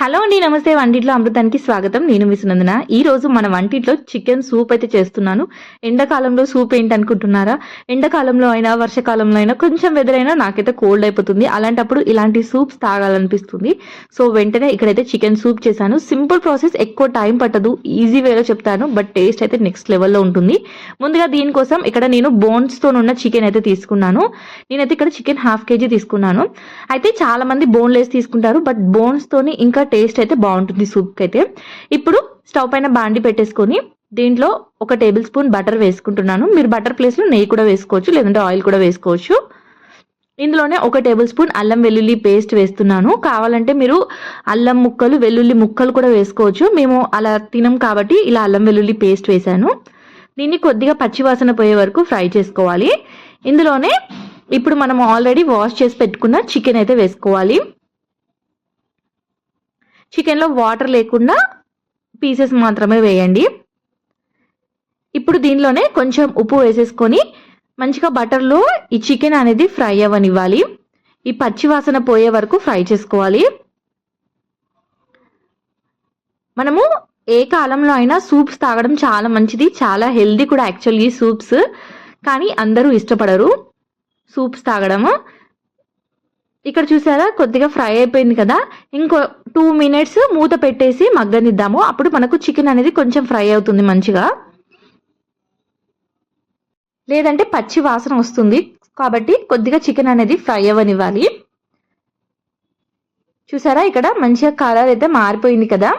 Hello అండి నమస్తే. వంటింట్లో అమృతానికి స్వాగతం. నేను విసునందున ఈ రోజు మన వంటింట్లో చికెన్ సూప్ అయితే చేస్తున్నాను. ఎండాకాలంలో సూప్ ఏంటి అనుకుంటున్నారా ఎండాకాలంలో అయినా వర్షాకాలంలో అయినా కొంచెం వెదర్ అయినా నాకైతే కోల్డ్ అయిపోతుంది. అలాంటప్పుడు ఇలాంటి సూప్స్ తాగాలనిపిస్తుంది. సో వెంటనే ఇక్కడైతే చికెన్ సూప్ చేశాను. సింపుల్ ప్రాసెస్ ఎక్కువ టైం పట్టదు. ఈజీ వేలో చెప్తాను. బట్ టేస్ట్ అయితే నెక్స్ట్ లెవెల్లో ఉంటుంది. ముందుగా దీనికోసం ఇక్కడ నేను బోన్స్తో ఉన్న చికెన్ అయితే తీసుకున్నాను. నేనైతే ఇక్కడ చికెన్ హాఫ్ కేజీ తీసుకున్నాను. అయితే చాలా మంది బోన్లెస్ తీసుకుంటారు. బట్ బోన్స్ తోని ఇంకా టేస్ట్ అయితే బాగుంటుంది సూప్కి అయితే ఇప్పుడు స్టవ్ పైన బాండి పెట్టేసుకొని దీంట్లో ఒక టేబుల్ స్పూన్ బటర్ వేసుకుంటున్నాను. మీరు బటర్ ప్లేస్లో నెయ్యి కూడా వేసుకోవచ్చు లేదంటే ఆయిల్ కూడా వేసుకోవచ్చు. ఇందులోనే ఒక టేబుల్ స్పూన్ అల్లం వెల్లుల్లి పేస్ట్ వేస్తున్నాను. కావాలంటే మీరు అల్లం ముక్కలు వెల్లుల్లి ముక్కలు కూడా వేసుకోవచ్చు. మేము అలా తినం కాబట్టి ఇలా అల్లం వెల్లుల్లి పేస్ట్ వేశాను. దీన్ని కొద్దిగా పచ్చివాసన పోయే వరకు ఫ్రై చేసుకోవాలి. ఇందులోనే ఇప్పుడు మనం ఆల్రెడీ వాష్ చేసి పెట్టుకున్న చికెన్ అయితే వేసుకోవాలి. చికెన్లో వాటర్ లేకుండా పీసెస్ మాత్రమే వేయండి. ఇప్పుడు దీనిలోనే కొంచెం ఉప్పు వేసేసుకొని మంచిగా బటర్లో ఈ చికెన్ అనేది ఫ్రై అవ్వనివ్వాలి. ఈ పచ్చి వాసన పోయే వరకు ఫ్రై చేసుకోవాలి. మనము ఏ కాలంలో అయినా సూప్స్ తాగడం చాలా మంచిది చాలా హెల్దీ కూడా యాక్చువల్లీ సూప్స్. కానీ అందరూ ఇష్టపడరు సూప్స్ తాగడము. ఇక్కడ చూసారా? కొద్దిగా ఫ్రై అయిపోయింది కదా? ఇంకో టూ మినిట్స్ మూత పెట్టేసి మగ్గనిద్దాము. అప్పుడు మనకు చికెన్ అనేది కొంచెం ఫ్రై అవుతుంది మంచిగా. లేదంటే పచ్చి వాసన వస్తుంది కాబట్టి కొద్దిగా చికెన్ అనేది ఫ్రై అవ్వనివ్వాలి. చూసారా? ఇక్కడ మంచిగా కలర్ అయితే మారిపోయింది కదా?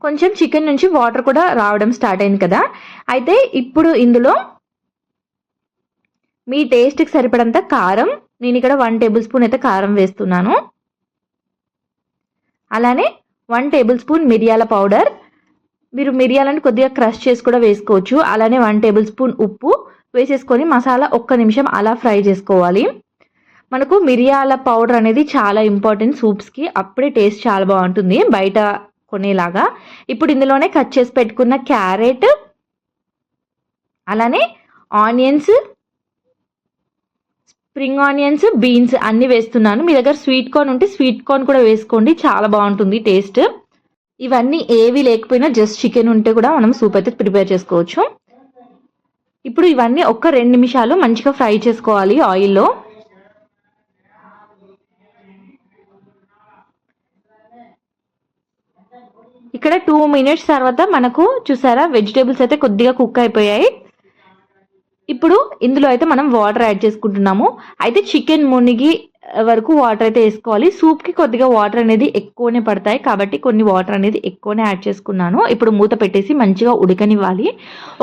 కొంచెం చికెన్ నుంచి వాటర్ కూడా రావడం స్టార్ట్ అయింది కదా? అయితే ఇప్పుడు ఇందులో మీ టేస్ట్కి సరిపడంత కారం. నేను ఇక్కడ వన్ టేబుల్ స్పూన్ అయితే కారం వేస్తున్నాను. అలానే వన్ టేబుల్ స్పూన్ మిరియాల పౌడర్ మీరు మిరియాలను కొద్దిగా క్రష్ చేసి కూడా వేసుకోవచ్చు. అలానే వన్ టేబుల్ స్పూన్ ఉప్పు వేసేసుకొని మసాలా ఒక్క నిమిషం అలా ఫ్రై చేసుకోవాలి. మనకు మిరియాల పౌడర్ అనేది చాలా ఇంపార్టెంట్ సూప్స్కి అప్పుడే టేస్ట్ చాలా బాగుంటుంది బయట కొనేలాగా. ఇప్పుడు ఇందులోనే కట్ చేసి పెట్టుకున్న క్యారెట్ అలానే ఆనియన్స్ స్ప్రింగ్ ఆనియన్స్ బీన్స్ అన్నీ వేస్తున్నాను. మీ దగ్గర స్వీట్ కార్న్ ఉంటే స్వీట్ కార్న్ కూడా వేసుకోండి. చాలా బాగుంటుంది టేస్ట్. ఇవన్నీ ఏవి లేకపోయినా జస్ట్ చికెన్ ఉంటే కూడా మనం సూప్ అయితే ప్రిపేర్ చేసుకోవచ్చు. ఇప్పుడు ఇవన్నీ ఒక్క రెండు నిమిషాలు మంచిగా ఫ్రై చేసుకోవాలి ఆయిల్లో. ఇక్కడ టూ మినిట్స్ తర్వాత మనకు చూసారా వెజిటేబుల్స్ అయితే కొద్దిగా కుక్ అయిపోయాయి. ఇప్పుడు ఇందులో అయితే మనం వాటర్ యాడ్ చేసుకుంటున్నాము. అయితే చికెన్ మునిగి వరకు వాటర్ అయితే వేసుకోవాలి. సూప్కి కొద్దిగా వాటర్ అనేది ఎక్కువనే పడతాయి. కాబట్టి కొన్ని వాటర్ అనేది ఎక్కువనే యాడ్ చేసుకున్నాను. ఇప్పుడు మూత పెట్టేసి మంచిగా ఉడకనివ్వాలి.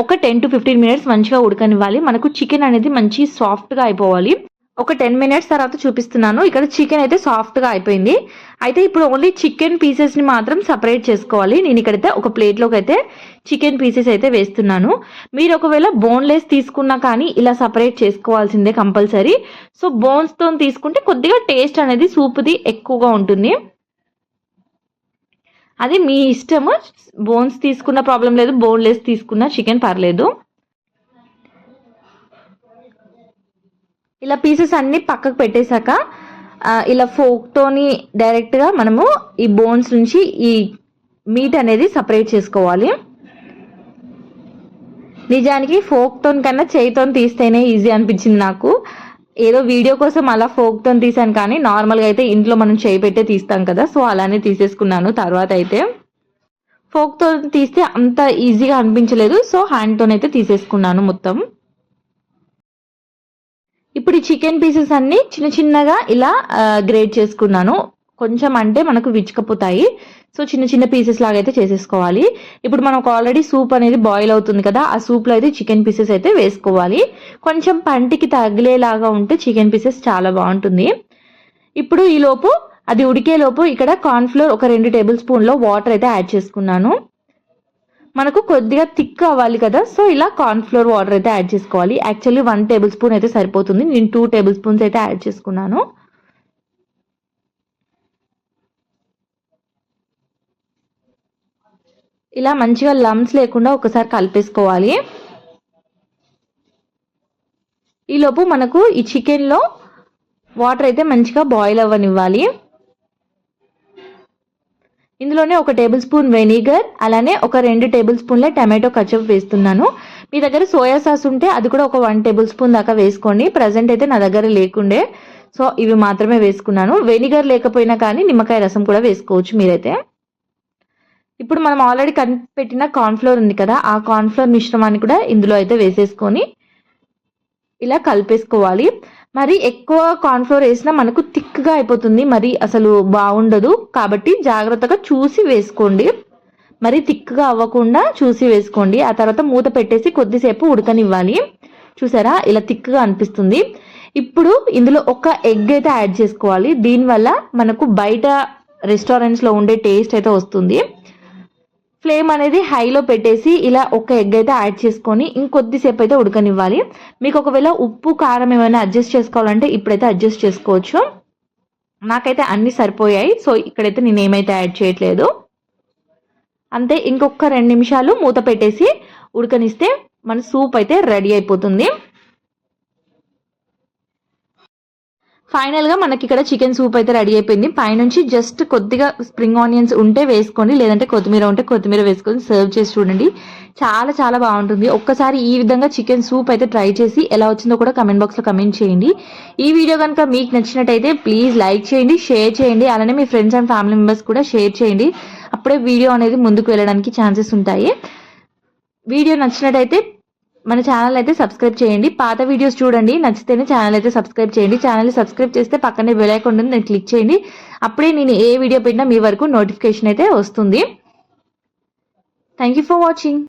ఒక టెన్ టు ఫిఫ్టీన్ మినిట్స్ మంచిగా ఉడకనివ్వాలి. మనకు చికెన్ అనేది మంచి సాఫ్ట్గా అయిపోవాలి. ఒక టెన్ మినిట్స్ తర్వాత చూపిస్తున్నాను. ఇక్కడ చికెన్ అయితే సాఫ్ట్గా అయిపోయింది. అయితే ఇప్పుడు ఓన్లీ చికెన్ పీసెస్ని మాత్రం సపరేట్ చేసుకోవాలి. నేను ఇక్కడైతే ఒక ప్లేట్లోకి అయితే చికెన్ పీసెస్ అయితే వేస్తున్నాను. మీరు ఒకవేళ బోన్లెస్ తీసుకున్నా కానీ ఇలా సపరేట్ చేసుకోవాల్సిందే కంపల్సరీ సో బోన్స్తో తీసుకుంటే కొద్దిగా టేస్ట్ అనేది సూప్ది ఎక్కువగా ఉంటుంది. అది మీ ఇష్టము. బోన్స్ తీసుకున్న ప్రాబ్లం లేదు బోన్లెస్ తీసుకున్న చికెన్ పర్లేదు. ఇలా పీసెస్ అన్నీ పక్కకు పెట్టేశాక ఇలా ఫోక్తోని డైరెక్ట్గా మనము ఈ బోన్స్ నుంచి ఈ మీట్ అనేది సపరేట్ చేసుకోవాలి. నిజానికి ఫోక్తో కన్నా చేయితో తీస్తేనే ఈజీ అనిపించింది నాకు. ఏదో వీడియో కోసం అలా ఫోక్తో తీసాను కానీ నార్మల్గా అయితే ఇంట్లో మనం చేయి పెట్టే తీస్తాం కదా సో అలానే తీసేసుకున్నాను తర్వాత అయితే. ఫోక్తో తీస్తే అంత ఈజీగా అనిపించలేదు సో హ్యాండ్తోనైతే తీసేసుకున్నాను మొత్తం. ఇప్పుడు ఈ చికెన్ పీసెస్ అన్ని చిన్న చిన్నగా ఇలా గ్రేట్ చేసుకున్నాను. కొంచెం అంటే మనకు విచ్చుకపోతాయి. సో చిన్న చిన్న పీసెస్ లాగా అయితే చేసేసుకోవాలి. ఇప్పుడు మనకు ఆల్రెడీ సూప్ అనేది బాయిల్ అవుతుంది కదా ఆ సూప్లో అయితే చికెన్ పీసెస్ అయితే వేసుకోవాలి. కొంచెం పంటికి తగిలేలాగా ఉంటే చికెన్ పీసెస్ చాలా బాగుంటుంది. ఇప్పుడు ఈలోపు అది ఉడికే లోపు ఇక్కడ కార్న్ఫ్లోర్ ఒక రెండు టేబుల్ స్పూన్లో వాటర్ అయితే యాడ్ చేసుకున్నాను. మనకు కొద్దిగా థిక్ అవ్వాలి కదా. సో ఇలా కార్న్ఫ్లోర్ వాటర్ అయితే యాడ్ చేసుకోవాలి. యాక్చువల్లీ వన్ టేబుల్ స్పూన్ అయితే సరిపోతుంది. నేను టూ టేబుల్ స్పూన్స్ అయితే యాడ్ చేసుకున్నాను. ఇలా మంచిగా లమ్స్ లేకుండా ఒకసారి కలిపేసుకోవాలి. ఈలోపు మనకు ఈ చికెన్లో వాటర్ అయితే మంచిగా బాయిల్ అవ్వనివ్వాలి. ఇందులోనే ఒక టేబుల్ స్పూన్ వెనిగర్ అలానే ఒక రెండు టేబుల్ స్పూన్ల టమాటో కచప్ వేస్తున్నాను. మీ దగ్గర సోయా సాస్ ఉంటే అది కూడా ఒక వన్ టేబుల్ స్పూన్ దాకా వేసుకోండి. ప్రజెంట్ అయితే నా దగ్గర లేకుండే. సో ఇవి మాత్రమే వేసుకున్నాను. వెనిగర్ లేకపోయినా కానీ నిమ్మకాయ రసం కూడా వేసుకోవచ్చు మీరైతే. ఇప్పుడు మనం ఆల్రెడీ కనిపెట్టిన కార్న్ఫ్లోర్ ఉంది కదా ఆ కార్న్ఫ్లోర్ మిశ్రమాన్ని కూడా ఇందులో అయితే వేసేసుకొని ఇలా కలిపేసుకోవాలి. మరి ఎక్కువ కార్న్ఫ్లోర్ వేసినా మనకు థిక్గా అయిపోతుంది. మరి అసలు బాగుండదు. కాబట్టి జాగ్రత్తగా చూసి వేసుకోండి. మరి థిక్గా అవ్వకుండా చూసి వేసుకోండి. ఆ తర్వాత మూత పెట్టేసి కొద్దిసేపు ఉడకనివ్వాలి. చూసారా? ఇలా థిక్గా అనిపిస్తుంది. ఇప్పుడు ఇందులో ఒక ఎగ్ అయితే యాడ్ చేసుకోవాలి. దీనివల్ల మనకు బయట రెస్టారెంట్స్లో ఉండే టేస్ట్ అయితే వస్తుంది. ఫ్లేమ్ అనేది హైలో పెట్టేసి ఇలా ఒక ఎగ్ అయితే యాడ్ చేసుకొని ఇంకొద్దిసేపు అయితే ఉడకనివ్వాలి. మీకు ఒకవేళ ఉప్పు కారం ఏమైనా అడ్జస్ట్ చేసుకోవాలంటే ఇప్పుడైతే అడ్జస్ట్ చేసుకోవచ్చు. నాకైతే అన్ని సరిపోయాయి. సో ఇక్కడైతే నేను ఏమైతే యాడ్ చేయట్లేదు. అంతే ఇంకొక రెండు నిమిషాలు మూత పెట్టేసి ఉడకనిస్తే మన సూప్ అయితే రెడీ అయిపోతుంది. ఫైనల్గా మనకి ఇక్కడ చికెన్ సూప్ అయితే రెడీ అయిపోయింది. పైనుంచి జస్ట్ కొద్దిగా స్ప్రింగ్ ఆనియన్స్ ఉంటే వేసుకోండి లేదంటే కొత్తిమీర ఉంటే కొత్తిమీర వేసుకొని సర్వ్ చేసి చూడండి. చాలా చాలా బాగుంటుంది. ఒక్కసారి ఈ విధంగా చికెన్ సూప్ అయితే ట్రై చేసి ఎలా వచ్చిందో కూడా కమెంట్ బాక్స్లో కమెంట్ చేయండి. ఈ వీడియో కనుక మీకు నచ్చినట్టయితే ప్లీజ్ లైక్ చేయండి షేర్ చేయండి అలానే మీ ఫ్రెండ్స్ అండ్ ఫ్యామిలీ మెంబర్స్ కూడా షేర్ చేయండి. అప్పుడే వీడియో అనేది ముందుకు వెళ్ళడానికి ఛాన్సెస్ ఉంటాయి. వీడియో నచ్చినట్టయితే మన ఛానల్ అయితే సబ్స్క్రైబ్ చేయండి. పాత వీడియోస్ చూడండి. నచ్చితేనే ఛానల్ అయితే సబ్స్క్రైబ్ చేయండి. ఛానల్ సబ్స్క్రైబ్ చేస్తే పక్కనే బెల్ ఐకాన్ నేను క్లిక్ చేయండి. అప్పుడే నేను ఏ వీడియో పెట్టినా మీ వరకు నోటిఫికేషన్ అయితే వస్తుంది. Thank you for watching